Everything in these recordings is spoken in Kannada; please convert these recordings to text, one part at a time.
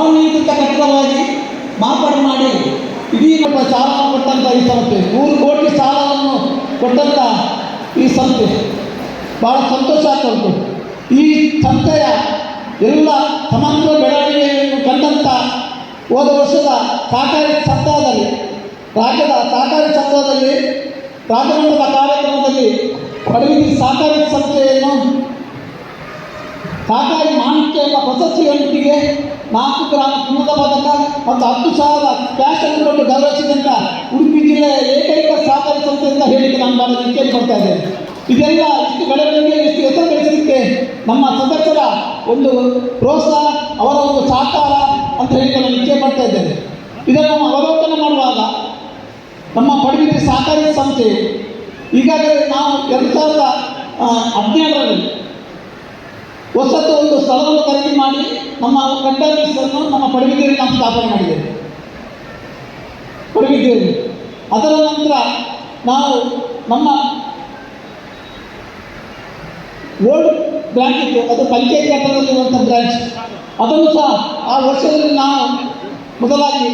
ಹವಾನಿಯಂತ್ರಿತ ಕಟ್ಟಡವಾಗಿ ಮಾರ್ಪಾಡು ಮಾಡಿ ಇಡೀ ಸಾಲವನ್ನು ಕೊಟ್ಟಂಥ ಈ ಸಂಸ್ಥೆ ನೂರು ಕೋಟಿ ಸಾಲವನ್ನು ಕೊಟ್ಟಂಥ ಈ ಸಂಸ್ಥೆ. ಭಾಳ ಸಂತೋಷ ಆಗ್ತಾ ಈ ಸಂಸ್ಥೆಯ ಎಲ್ಲ ಸಮಗ್ರ ಬೆಳವಣಿಗೆಯನ್ನು ಕಂಡಂಥ ಹೋದ ವರ್ಷದ ಸಹಕಾರಿ ಸಪ್ತಾಹದಲ್ಲಿ ರಾಜ್ಯದ ಸಹಕಾರಿ ಸಪ್ತಾಹದಲ್ಲಿ ರಾಜ್ಯಮಟ್ಟದ ಕಾರ್ಯಕ್ರಮದಲ್ಲಿ ಪಡವಿದ್ರಿ ಸಹಕಾರಿ ಸಂಸ್ಥೆಯನ್ನು ಸಹಕಾರಿ ಮಾಣಿಕ್ಯ ಎಂಬ ನಾಲ್ಕು ಗ್ರಾಮ ಚಿನ್ನದ ಪದಕ ಮತ್ತು ಹತ್ತು ಸಾವಿರ ಕ್ಯಾಶ್ ಅನ್ನು ಕೊಟ್ಟು ಗೌರವಿಸಿದಂಥ ಉಡುಪಿ ಜಿಲ್ಲೆಯ ಏಕೈಕ ಸಹಕಾರಿ ಸಂಸ್ಥೆ ಅಂತ ಹೇಳಿಕ್ಕೆ ನಾನು ಭಾಳ ಕೇಳಿ ಬರ್ತಾ ಇದ್ದೇನೆ. ಇದೆಲ್ಲ ಇಷ್ಟು ಬೆಳವಣಿಗೆ ಇಷ್ಟು ಹೆಸರು ಗಳಿಸಲಿಕ್ಕೆ ನಮ್ಮ ಸದಸ್ಯರ ಒಂದು ಪ್ರೋತ್ಸಾಹ, ಅವರ ಒಂದು ಸಹಕಾರ ಅಂತ ಹೇಳಿ ನಾನು ಇಚ್ಛೆ ಮಾಡ್ತಾ ಇದ್ದೇನೆ. ಇದನ್ನು ನಾವು ಅವಲೋಕನ ಮಾಡುವಾಗ ನಮ್ಮ ಪಡುಬಿದ್ರಿ ಸಹಕಾರಿ ಸಂಸ್ಥೆ ಈಗಾಗಲೇ ನಾವು ಎರಡು ಸಾವಿರದ ಹದಿನೇಳರಲ್ಲಿ ಹೊಸತು ಒಂದು ಸ್ಥಳವನ್ನು ನಮ್ಮ ಕಂಟೈನರ್ಸನ್ನು ನಮ್ಮ ಪಡುಬಿದ್ದೇರಿ ನಾವು ಸ್ಥಾಪನೆ ಮಾಡಿದ್ದೇವೆ. ಪಡುಬಿದ್ದೇರಿ ಅದರ ನಂತರ ನಾವು ನಮ್ಮ ಓಲ್ಡ್ ಬ್ರಾಂಚ್ ಇತ್ತು, ಅದು ಪಂಚಾಯತ್ ಘಟ್ಟದಲ್ಲಿರುವಂಥ ಬ್ರಾಂಚ್ ಅದನ್ನು ಸಹ ಆ ವರ್ಷದಲ್ಲಿ ನಾವು ಮೊದಲಾಗಿ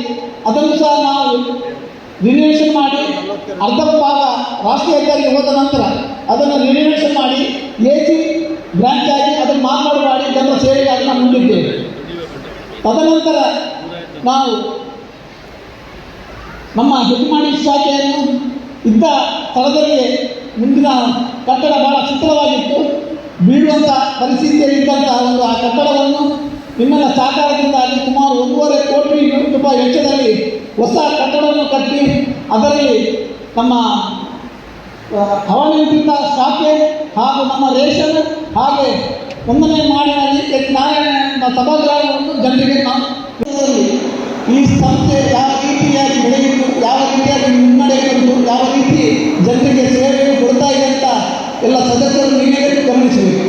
ಅದನ್ನು ಸಹ ನಾವು ರಿನೋವೇಷನ್ ಮಾಡಿ ಅರ್ಧ ಭಾಗ ರಾಷ್ಟ್ರೀಯ ಹೆದ್ದಾರಿಗೆ ಹೋದ ನಂತರ ಅದನ್ನು ರಿನೋವೇಷನ್ ಮಾಡಿ ಎ ಸಿ ಬ್ರಾಂಚ್ ಆಗಿ ಅದನ್ನು ಮಾರ್ಪಾಡು ಮಾಡಿ ಜನರ ಸೇವೆಗಾಗಿ ನಾವು ಮುಂದಿದ್ದೇವೆ ತದನಂತರ ನಾವು ನಮ್ಮ ಹೆಜ್ಮಾಡಿ ಶಾಖೆಯನ್ನು ಇದ್ದ ಸ್ಥಳದಲ್ಲಿ ಮುಂದಿನ ಕಟ್ಟಡ ಬಹಳ ಶಿಥಿಲವಾಗಿತ್ತು ಬೀಳುವಂಥ ಪರಿಸ್ಥಿತಿಯಲ್ಲಿ ಇದ್ದಂತಹ ಒಂದು ಆ ಕಟ್ಟಡವನ್ನು ನಿಮ್ಮೆಲ್ಲ ಸಹಕಾರದಿಂದ ಅಲ್ಲಿ ಸುಮಾರು ಒಂದೂವರೆ ಕೋಟಿ ರೂಪಾಯಿ ವೆಚ್ಚದಲ್ಲಿ ಹೊಸ ಕಟ್ಟಡವನ್ನು ಕಟ್ಟಿ ಅದರಲ್ಲಿ ನಮ್ಮ ಆ, ಹವಾನಿಯಂತ್ರಿತ ಶಾಖೆ ಹಾಗೂ ನಮ್ಮ ರೇಷನ್ ಹಾಗೆ ಒಂದನೇ ಮಾಡಿನಲ್ಲಿ ನಾರಾಯಣ ಸಭಾಗೃಹವನ್ನು ಜನರಿಗೆ ನಾವು ಈ ಸಂಸ್ಥೆ ಯಾವ ರೀತಿಯಾಗಿ ಬೆಳೆಯಿತು ಯಾವ ರೀತಿಯಾಗಿ ಮುನ್ನಡೆ ಬಂತು ಯಾವ ರೀತಿ ಜನರಿಗೆ ಸೇವೆಯನ್ನು ಕೊಡ್ತಾ ಇದೆ ಅಂತ ಎಲ್ಲ ಸದಸ್ಯರು ನೀವೇ ಗಮನಿಸಬೇಕು.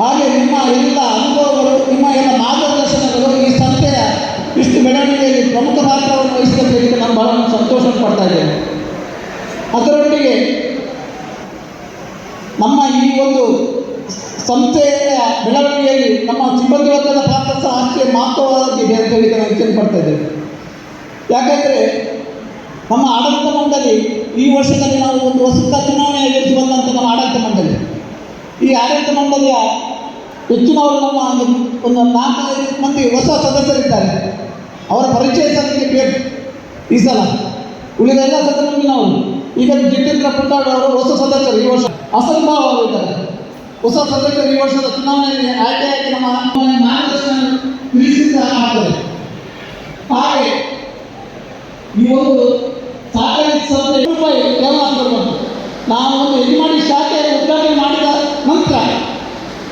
ಹಾಗೆ ನಿಮ್ಮ ಎಲ್ಲ ಅನುಭವಗಳು, ನಿಮ್ಮ ಎಲ್ಲ ಮಾರ್ಗದರ್ಶನಗಳು ಈ ಸಂಸ್ಥೆಯ ಇಷ್ಟು ಬೆಳವಣಿಗೆಯಲ್ಲಿ ಪ್ರಮುಖ ಪಾತ್ರವನ್ನು ವಹಿಸಿದ್ದಕ್ಕೆ ನಾನು ಬಹಳ ಸಂತೋಷ ಪಡ್ತಾ ಇದ್ದೇನೆ. ಅದರೊಟ್ಟಿಗೆ ನಮ್ಮ ಈ ಒಂದು ಸಂಸ್ಥೆಯ ಬೆಳವಣಿಗೆಯಲ್ಲಿ ನಮ್ಮ ಸಿಬ್ಬಂದಿ ವರ್ಗದ ಪಾತ್ರ ಸಹ ಅಷ್ಟೇ ಮಹತ್ವವಾಗಿ ಅಂತ ಹೇಳಿ ನಾನು ಯೋಚನೆ ಪಡ್ತಾ ಇದ್ದೇವೆ ಯಾಕೆಂದರೆ ನಮ್ಮ ಆಡಳಿತ ಮಂಡಳಿ ಈ ವರ್ಷದಲ್ಲಿ ನಾವು ಒಂದು ಹೊಸ ಚುನಾವಣೆ ಎದುರಿಸಿ ಬಂದಂಥ ನಮ್ಮ ಆಡಳಿತ ಮಂಡಳಿ. ಈ ಆಡಳಿತ ಮಂಡಳಿಯ ಹೆಚ್ಚಿನವರು ನಮ್ಮ ಒಂದು ನಾಲ್ಕೈದು ಮಂದಿ ಹೊಸ ಸದಸ್ಯರಿದ್ದಾರೆ. ಅವರ ಪರಿಚಯ ಸಲ್ಲಿಕೆ ಬೇಕು ಈ ಸಲ. ಉಳಿದ ಎಲ್ಲ ಸದಸ್ಯರು ಈಗ ಜಿತೇಂದ್ರ ಪುಟ್ಟಾಡ್ ಅವರು ಹೊಸ ಸದಸ್ಯರು ಈ ವರ್ಷ. ಅಸಂಭವ ಅವರು ಇದ್ದಾರೆ. ಹೊಸ ಸದಸ್ಯರು ಈ ವರ್ಷದ ಚುನಾವಣೆಯಲ್ಲಿ ಆಯ್ಕೆಯಾಗಿ ನಮ್ಮ ಮಾರ್ಗದರ್ಶನ ತಿಳಿಸಿದ ಆಗ್ತದೆ ಹಾಗೆ ಈ ಒಂದು ಸಹಕಾರಿ ಸಂಸ್ಥೆ ರೂಪಾಯಿ ಕೇವಲ ನಾವು ಒಂದು ಯಜಮಾನಿ ಶಾಖೆ ಉದ್ಘಾಟನೆ ಮಾಡಿದ ನಂತರ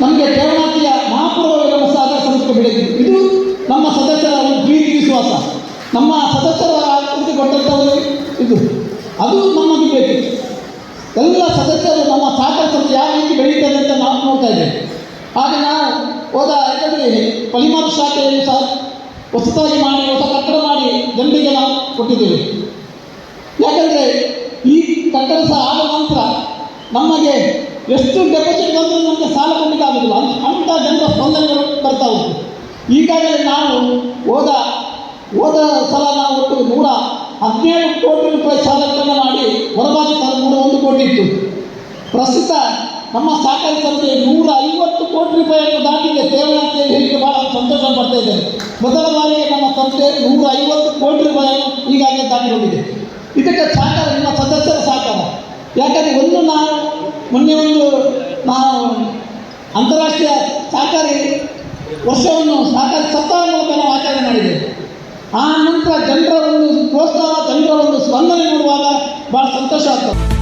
ನಮಗೆ ಠೇವಣಾತಿಯ ಮಹಾಪೂರ್ವ ಸಹಕಾರ ಸಂಸ್ಥೆ ಬೆಳೆದಿದೆ ಇದು ನಮ್ಮ ಸದಸ್ಯರ ಒಂದು ಪ್ರೀತಿ ವಿಶ್ವಾಸ. ನಮ್ಮ ಸದಸ್ಯರ ಆಕೃತಿ ಕೊಟ್ಟಂಥವರು ಇದು. ಅದು ನಮಗೆ ಬೇಕಿತ್ತು ಎಲ್ಲ ಸದಸ್ಯರು ನಮ್ಮ ಸಹಕಾರ ಸಂಸ್ಥೆ ಯಾವ ರೀತಿ ಬೆಳೀತದೆ ನೋಡ್ತಾ ಇದ್ದೇವೆ ಹಾಗೆ ನಾವು ಹೋದ ಯಾಕಂದರೆ ಪಲಿಮಾಪ್ ಶಾಖೆಯಲ್ಲಿ ಸಹ ಹೊಸದಾಗಿ ಮಾಡಿ, ಹೊಸ ಕಟ್ಟಡ ಮಾಡಿ ಜನರಿಗೆ ನಾವು ಕೊಟ್ಟಿದ್ದೇವೆ. ಯಾಕಂದರೆ ಈ ಕಟ್ಟಡ ಸಹ ಆದ ನಂತರ ನಮಗೆ ಎಷ್ಟು ಡೆಪಾಸಿಟ್ ಬಂದರೂ ನಮಗೆ ಸಾಲ ಕೊಡಲಿಕ್ಕೆ ಆಗೋದಿಲ್ಲ ಅಂತ ಅಂಥ ಜನರ ಸ್ಪಂದನೆಗಳು ಬರ್ತಾ ಉಂಟು. ಈಗಾಗಲೇ ನಾವು ಹೋದ ಹೋದ ಸಲ ನಾವು ಒಟ್ಟು ನೂರ ಹದಿನೇಳು ಕೋಟಿ ರೂಪಾಯಿ ಸಾಲಗಳನ್ನು ಮಾಡಿ ಹೊರಬಾಗಿ ಸಾಲ ನೂರ ಒಂದು ಕೋಟಿ ಇತ್ತು. ಪ್ರಸ್ತುತ ನಮ್ಮ ಸಹಕಾರಿ ಸಂಸ್ಥೆ ನೂರ ಐವತ್ತು ಕೋಟಿ ರೂಪಾಯಿಯನ್ನು ದಾಟಿಗೆ ಠೇವಣಿ ಅಂತ ಹೇಳಿಕೆ ಬಹಳ ಸಂತೋಷ ಪಡ್ತಾ ಇದ್ದೇನೆ. ಮೊದಲ ಬಾರಿಗೆ ನಮ್ಮ ಸಂಸ್ಥೆ ನೂರ ಐವತ್ತು ಕೋಟಿ ರೂಪಾಯಿಯನ್ನು ಈಗಾಗಲೇ ದಾಟಿಕೊಂಡಿದೆ ಇದಕ್ಕೆ ಸಹಕಾರ, ನಿಮ್ಮ ಸದಸ್ಯರ ಸಹಕಾರ. ಯಾಕಂದರೆ ಒಂದು ನಾವು, ಮೊನ್ನೆ ಒಂದು ನಾವು ಅಂತಾರಾಷ್ಟ್ರೀಯ ಸಹಕಾರಿ ವರ್ಷವನ್ನು, ಸಹಕಾರಿ ಸಪ್ತಾಹ ಮೂಲಕ ನಾವು ಆಚರಣೆ ಮಾಡಿದ್ದೇವೆ. ಆ ನಂತರ ಜನರ ಒಂದು ಪ್ರೋತ್ಸಾಹ ಜನರ ಒಂದು ಸ್ಪಂದನೆ ನೋಡುವಾಗ ಭಾಳ ಸಂತೋಷ ಆಗ್ತದೆ.